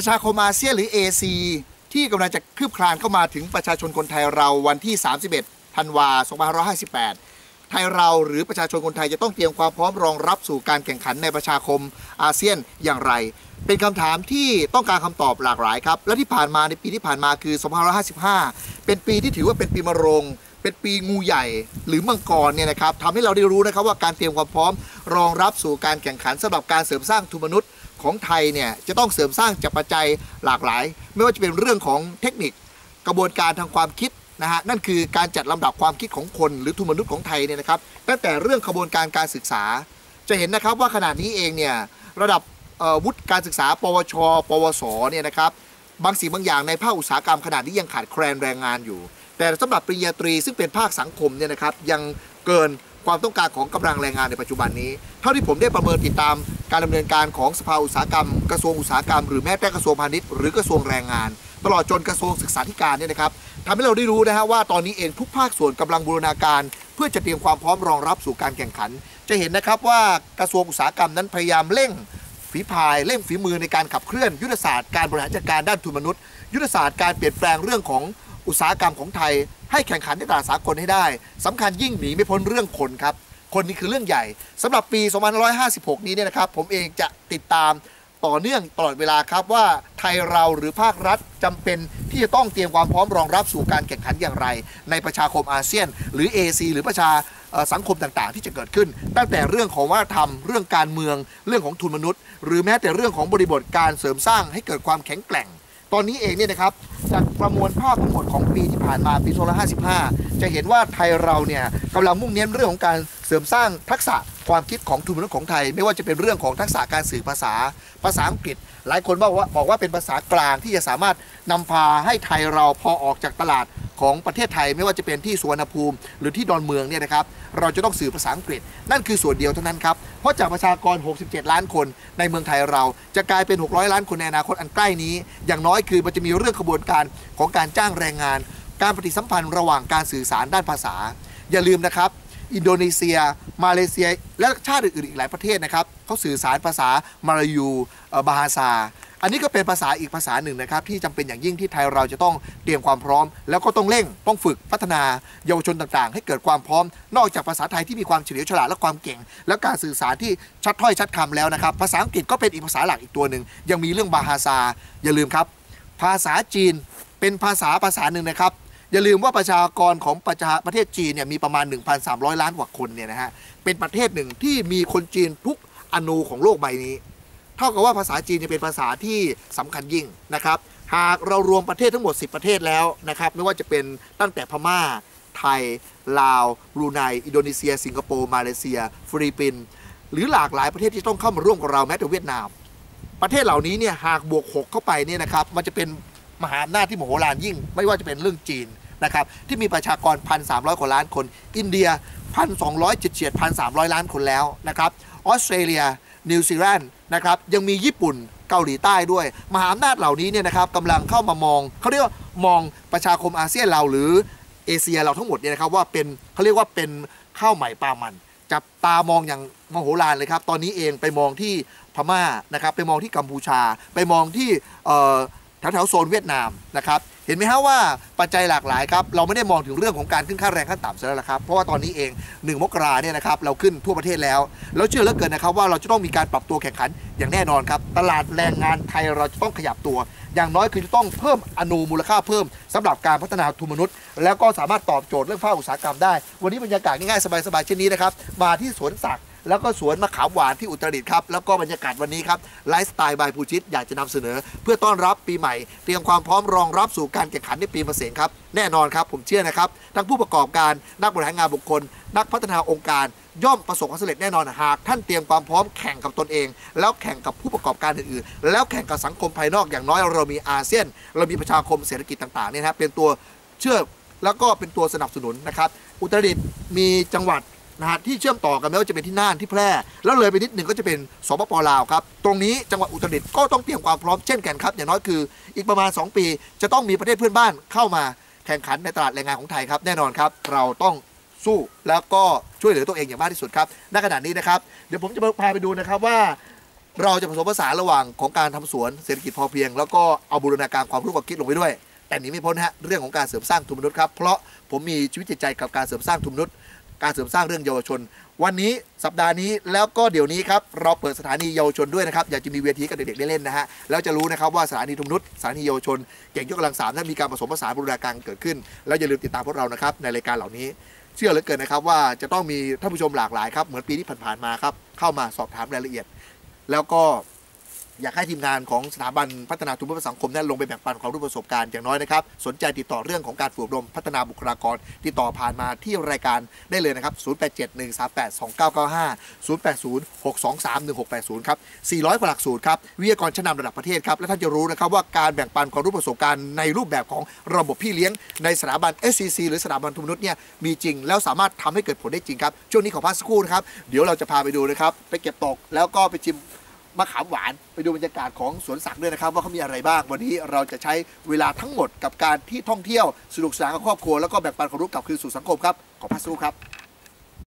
ประชาคมอาเซียนหรือ AC ที่กำลังจะคืบคลานเข้ามาถึงประชาชนคนไทยเราวันที่ 31 ธันวา2558 ไทยเราหรือประชาชนคนไทยจะต้องเตรียมความพร้อมรองรับสู่การแข่งขันในประชาคมอาเซียนอย่างไร เป็นคำถามที่ต้องการคำตอบหลากหลายครับ และที่ผ่านมาในปีที่ผ่านมาคือ 2555 เป็นปีที่ถือว่าเป็นปีมะโรงเป็นปีงูใหญ่หรือมังกรเนี่ยนะครับทำให้เราได้รู้นะครับว่าการเตรียมความพร้อมรองรับสู่การแข่งขันสำหรับการเสริมสร้างทุนมนุษย์ ของไทยเนี่ยจะต้องเสริมสร้างจากปัจจัยหลากหลาย ไม่ว่าจะเป็นเรื่องของเทคนิคกระบวนการทางความคิดนะฮะนั่นคือการจัดลำดับความคิดของคน หรือทุนมนุษย์ของไทยเนี่ยนะครับตั้งแต่เรื่องกระบวนการการศึกษา จะเห็นนะครับว่าขณะนี้เองเนี่ยระดับวุฒิการศึกษา ปวช ปวสเนี่ยนะครับบางสิ่งบางอย่างในภาคอุตสาหกรรมขนาดนี้ยังขาดแคลนแรงงานอยู่ แต่สำหรับปริญญาตรีซึ่งเป็นภาคสังคมเนี่ยนะครับยังเกินความต้องการของกำลังแรงงานในปัจจุบันนี้ เท่าที่ผมได้ประเมินติดตาม การดำเนินการของสภาอุตสาหกรรม กระทรวงอุตสาหกรรมหรือแม้แต่กระทรวงพาณิชย์หรือกระทรวงแรงงาน ตลอดจนกระทรวงศึกษาธิการเนี่ยนะครับทำให้เราได้รู้นะฮะว่าตอนนี้เองทุกภาคส่วนกำลังบูรณาการเพื่อจะเตรียมความพร้อมรองรับสู่การแข่งขัน จะเห็นนะครับว่ากระทรวงอุตสาหกรรมนั้นพยายามเร่งฝีพายเร่งฝีมือในการขับเคลื่อนยุทธศาสตร์การบริหารจัดการด้านทุนมนุษย์ ยุทธศาสตร์การเปลี่ยนแปลงเรื่องของอุตสาหกรรมของไทย ให้แข่งขันในตลาดสากลให้ได้สำคัญยิ่งหนีไม่พ้นเรื่องคนครับ คนนี้คือเรื่องใหญ่สำหรับปี 2556 นี้เนี่ยนะครับผมเองจะติดตามต่อเนื่องตลอดเวลาครับว่าไทยเราหรือภาครัฐจำเป็นที่จะต้องเตรียมความพร้อมรองรับสู่การแข่งขันอย่างไร ในประชาคมอาเซียน หรือ AC หรือประชาสังคมต่างๆ ที่จะเกิดขึ้น ตั้งแต่เรื่องของวัฒนธรรมเรื่องการเมืองเรื่องของทุนมนุษย์ หรือแม้แต่เรื่องของบริบทการเสริมสร้างให้เกิดความแข็งแกร่ง ตอนนี้เองเนี่ยนะครับ จากประมวลภาพทั้งหมดของปีที่ผ่านมาปี2555 จะเห็นว่าไทยเราเนี่ยกำลังมุ่งเน้นเรื่องของการเสริมสร้างทักษะความคิดของทุนมนุษย์ของไทย ไม่ว่าจะเป็นเรื่องของทักษะการสื่อภาษา ภาษาอังกฤษ หลายคนบอกว่าบอกว่าเป็นภาษากลางที่จะสามารถนำพาให้ไทยเราพอออกจากตลาด ของประเทศไทยไม่ว่าจะเป็นที่สุวรรณภูมิ หรือที่ดอนเมืองเนี่ยนะครับเราจะต้องสื่อภาษาอังกฤษ นั่นคือส่วนเดียวเท่านั้นครับ เพราะจากประชากร 67 ล้านคนในเมืองไทยเราจะกลายเป็น 600 ล้านคนในอนาคตอันใกล้นี้ อย่างน้อยคือมันจะมีเรื่องขบวนการของการจ้างแรงงาน การปฏิสัมพันธ์ระหว่างการสื่อสารด้านภาษา อย่าลืมนะครับ อินโดนีเซีย มาเลเซีย และชาติอื่นๆอีกหลายประเทศนะครับเขาสื่อสารภาษามาลายูบาฮาซา อันนี้ก็เป็นภาษาอีกภาษาหนึ่งนะครับ ที่จำเป็นอย่างยิ่งที่ไทยเราจะต้องเตรียมความพร้อม แล้วก็ต้องเร่งต้องฝึกพัฒนาเยาวชนต่างๆ ให้เกิดความพร้อม นอกจากภาษาไทยที่มีความเฉลียวฉลาดและความเก่ง และการสื่อสารที่ชัดถ้อยชัดคำแล้วนะครับ ภาษาอังกฤษก็เป็นอีกภาษาหลักอีกตัวหนึ่งยังมีเรื่องบาฮาซาอย่าลืมครับ ภาษาจีนเป็นภาษาภาษาหนึ่งนะครับ อย่าลืมว่าประชากรของประชาประเทศจีนเนี่ยมีประมาณ 1,300 ล้านกว่าคนเนี่ยนะฮะเป็นประเทศหนึ่งที่มีคนจีนทุกอนูของโลกใบนี้ เท่ากับว่าภาษาจีนจะเป็นภาษาที่สำคัญยิ่งนะครับ หากเรารวมประเทศทั้งหมด 10 ประเทศแล้วนะครับไม่ว่าจะเป็นตั้งแต่พม่า ไทย ลาวบรูไนอินโดนีเซีย สิงคโปร์มาเลเซีย ฟิลิปปินส์หรือหลากหลายประเทศที่ต้องเข้ามาร่วมกับเราแม้แต่เวียดนาม ประเทศเหล่านี้เนี่ยหากบวก 6 เข้าไปเนี่ยนะครับมันจะเป็นมหาอำนาจที่มโหฬารยิ่ง ไม่ว่าจะเป็นเรื่องจีน นะครับที่มีประชากร 1,300 กว่าล้านคน อินเดีย 1,200เฉียด1,300 ล้านคนแล้วนะครับออสเตรเลีย นิวซีแลนด์นะครับยังมีญี่ปุ่นเกาหลีใต้ด้วย มหาอำนาจเหล่านี้เนี่ยนะครับกำลังเข้ามามองเขาเรียกว่ามองประชาคมอาเซียนเราหรือเอเชียเราทั้งหมดเนี่ยนะครับว่าเป็นเขาเรียกว่าเป็นข้าวใหม่ปลามัน จับตามองอย่างมโหฬารเลยครับ ตอนนี้เองไปมองที่พม่านะครับไปมองที่กัมพูชา ไปมองที่ แถวๆโซนเวียดนามนะครับเห็นไหมฮะว่าปัจจัยหลากหลายครับเราไม่ได้มองถึงเรื่องของการขึ้นค่าแรงขั้นต่ำซะแล้วละครับเพราะว่าตอนนี้เอง 1 มกราเนี่ยนะครับเราขึ้นทั่วประเทศแล้ว แล้วเชื่อเหลือเกินนะครับว่าเราจะต้องมีการปรับตัวแข่งขันอย่างแน่นอนครับตลาดแรงงานไทยเราจะต้องขยับตัว อย่างน้อยคือจะต้องเพิ่มอนูมูลค่าเพิ่มสำหรับการพัฒนาทุนมนุษย์ แล้วก็สามารถตอบโจทย์เรื่องภาคอุตสาหกรรมได้ วันนี้บรรยากาศง่ายๆสบายๆเช่นนี้นะครับมาที่สวนสัก แล้วก็สวนมะขามหวานที่อุตรดิตถ์ครับ แล้วก็บรรยากาศวันนี้ครับไลฟ์สไตล์บายภูชิต อยากจะนำเสนอ เพื่อต้อนรับปีใหม่ เตรียมความพร้อมรองรับสู่การแข่งขันในปีมะเสงครับ แน่นอนครับ ผมเชื่อนะครับ ทั้งผู้ประกอบการนักบริหารงานบุคคล นักพัฒนาองค์การ ย่อมประสบความสำเร็จแน่นอนหากท่านเตรียมความพร้อมแข่งกับตนเอง แล้วแข่งกับผู้ประกอบการอื่นๆ แล้วแข่งกับสังคมภายนอกอย่างน้อยเรามีอาเซียน เรามีประชาคมเศรษฐกิจต่างๆเนี่ยนะครับเป็นตัวเชื่อแล้วก็เป็นตัวสนับสนุนนะครับอุตรดิตถ์มีจังหวัด นะฮะที่เชื่อมต่อกันไม่ว่าจะเป็นที่น่านที่แพร่ แล้วเลยไปนิดหนึ่งก็จะเป็นสปปลาวครับตรงนี้จังหวัดอุตรดิตถ์ก็ต้องเตรียมความพร้อมเช่นกันครับอย่างน้อยคืออีกประมาณ 2 ปี จะต้องมีประเทศเพื่อนบ้านเข้ามาแข่งขันในตลาดแรงงานของไทยครับแน่นอนครับเราต้องสู้แล้วก็ช่วยเหลือตัวเองอย่างมากที่สุดครับณขณะนี้นะครับเดี๋ยวผมจะพาไปดูนะครับว่า เราจะผสมผสานระหว่างของการทำสวนเศรษฐกิจพอเพียง แล้วก็เอาบูรณาการความรู้ความคิดลงไปด้วย แต่นีไม่พ้นฮะเรื่องของการเสริมสร้างทุนมนุษย์ครับเพราะผมมีชีวิตจิตใจกับการเสริมสร้างทุนมนุษย์ การเสริมสร้างเรื่องเยาวชน วันนี้สัปดาห์นี้แล้วก็เดี๋ยวนี้ครับเราเปิดสถานีเยาวชนด้วยนะครับอยากจะมีเวทีกับเด็กๆได้เล่นนะฮะแล้วจะรู้นะครับว่าสถานีทุนมนุษย์สถานีเยาวชน เก่งยกกำลังสามนั้นมีการผสมผสานบูรณาการเกิดขึ้น แล้วอย่าลืมติดตามพวกเรานะครับในรายการเหล่านี้ เชื่อเหลือเกินนะครับว่าจะต้องมีท่านผู้ชมหลากหลายครับเหมือนปีที่ผ่านๆมาครับเข้ามาสอบถามรายละเอียด แล้วก็ อยากให้ทีมงานของสถาบันพัฒนาทุนเพื่อสังคมนั้นลงไปแบ่งปันความรู้ประสบการณ์อย่างน้อยนะครับ สนใจติดต่อเรื่องของการฝึกอบรมพัฒนาบุคลากร ติดต่อผ่านมาที่รายการได้เลยนะครับ 0871382995 0806231680 ครับ 400กว่าหลักสูตรครับ วิทยากรชั้นนำระดับประเทศครับ และท่านจะรู้นะครับว่าการแบ่งปันความรู้ประสบการณ์ในรูปแบบของระบบพี่เลี้ยงในสถาบัน SCC หรือสถาบันทุนมนุษย์เนี่ยมีจริง แล้วสามารถทำให้เกิดผลได้จริงครับ ช่วงนี้ขอพักสักครู่นะครับ เดี๋ยวเราจะพาไปดูนะครับ ไปเก็บตกแล้วก็ไปชิม มะขามหวานไปดูบรรยากาศของสวนสัตว์ด้วยนะครับ ว่าเขามีอะไรบ้าง วันนี้เราจะใช้เวลาทั้งหมดกับการที่ท่องเที่ยวสนุกสนานกับครอบครัวแล้วก็แบ่งปันความรู้กลับคืนสู่สังคมครับขอพักสู้ครับ